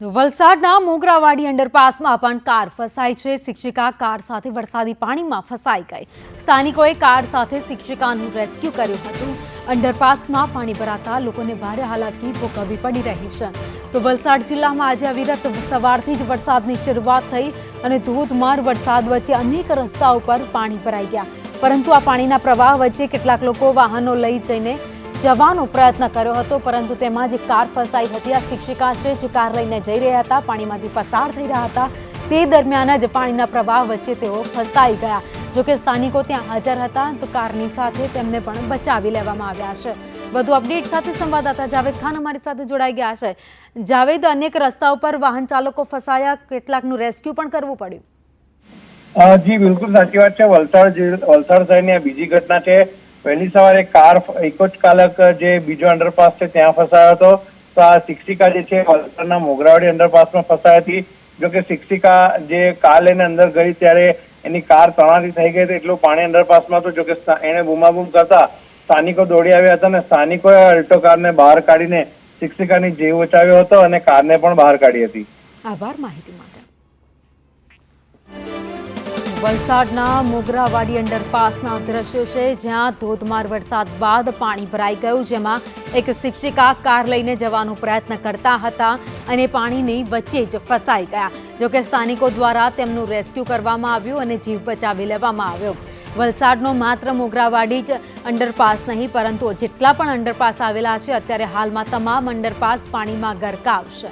વલસાડના મોગરાવાડી અંડરપાસમાં પણ કાર ફસાઈ છે. શિક્ષિકા કાર સાથે વરસાદી પાણીમાં ફસાઈ ગઈ. સ્થાનિકોએ કાર સાથે શિક્ષિકાનું રેસ્ક્યુ કર્યું હતું. અંડરપાસમાં પાણી ભરાતા લોકોને ભારે હાલાકી ભોગવવી પડી રહી છે. તો વલસાડ જિલ્લામાં આજે અવિરત સવારથી જ વરસાદની શરૂઆત થઈ અને ધોધમાર વરસાદ વચ્ચે અનેક રસ્તાઓ પર પાણી ભરાઈ ગયા. પરંતુ આ પાણીના પ્રવાહ વચ્ચે કેટલાક લોકો વાહનો લઈ જઈને જવાનો પ્રયત્ન કર્યો હતો, પરંતુ તેમાં જે કાર ફસાઈ હતી. આ શિક્ષિકા છે જે કાર લઈને જઈ રહ્યા હતા, પાણીમાંથી પસાર થઈ રહ્યા હતા. તે દરમિયાન જ પાણીના પ્રવાહ વચ્ચે તેઓ ફસાઈ ગયા. જોકે સ્થાનિકો ત્યાં હાજર હતા, તો કારની સાથે તેમને પણ બચાવી લેવામાં આવ્યા છે. વધુ અપડેટ સાથે સંવાદદાતા જાવેદ ખાન અમારી સાથે જોડાઈ ગયા છે. જાવેદ, અનેક રસ્તા ઉપર વાહન ચાલકો ફસાયા. કેટલાકનું રેસ્ક્યુ પણ કરવું પડ્યું. જી, બિલકુલ સાચી વાત છે. વલસાડ વલસાડ શહેરની આ બીજી ઘટના છે વહેલી સવારે કાર ઇકો ચાલક, જે બીજો અંડરપાસ છે, ત્યાં ફસાયો હતો. તો આ શિક્ષિકા જે છે વલસાડના મોગરાવાડી અંડરપાસમાં ફસાઈ હતી. જોકે શિક્ષિકા જે કાર લઈને અંદર ગઈ, ત્યારે એની કાર તણાતી થઈ ગઈ હતી. એટલું પાણી અંડરપાસમાં હતું. જો કે એણે બૂમાબૂમ કરતા સ્થાનિકો દોડી આવ્યા હતા અને સ્થાનિકોએ અલ્ટો કારને બહાર કાઢીને શિક્ષિકાની જીવ બચાવ્યો હતો અને કારને પણ બહાર કાઢી હતી. આભાર માહિતી માટે. વલસાડના મોગરાવાડી અંડરપાસના દ્રશ્યો છે, જ્યાં ધોધમાર વરસાદ બાદ પાણી ભરાઈ ગયું, જેમાં એક શિક્ષિકા કાર લઈને જવાનો પ્રયત્ન કરતા હતા અને પાણીની વચ્ચે જ ફસાઈ ગયા. જોકે સ્થાનિકો દ્વારા તેમનું રેસ્ક્યુ કરવામાં આવ્યું અને જીવ બચાવી લેવામાં આવ્યો. વલસાડનો માત્ર મોગરાવાડી જ અંડરપાસ નહીં, પરંતુ જેટલા પણ અંડરપાસ આવેલા છે, અત્યારે હાલમાં તમામ અંડરપાસ પાણીમાં ગરકાવ છે.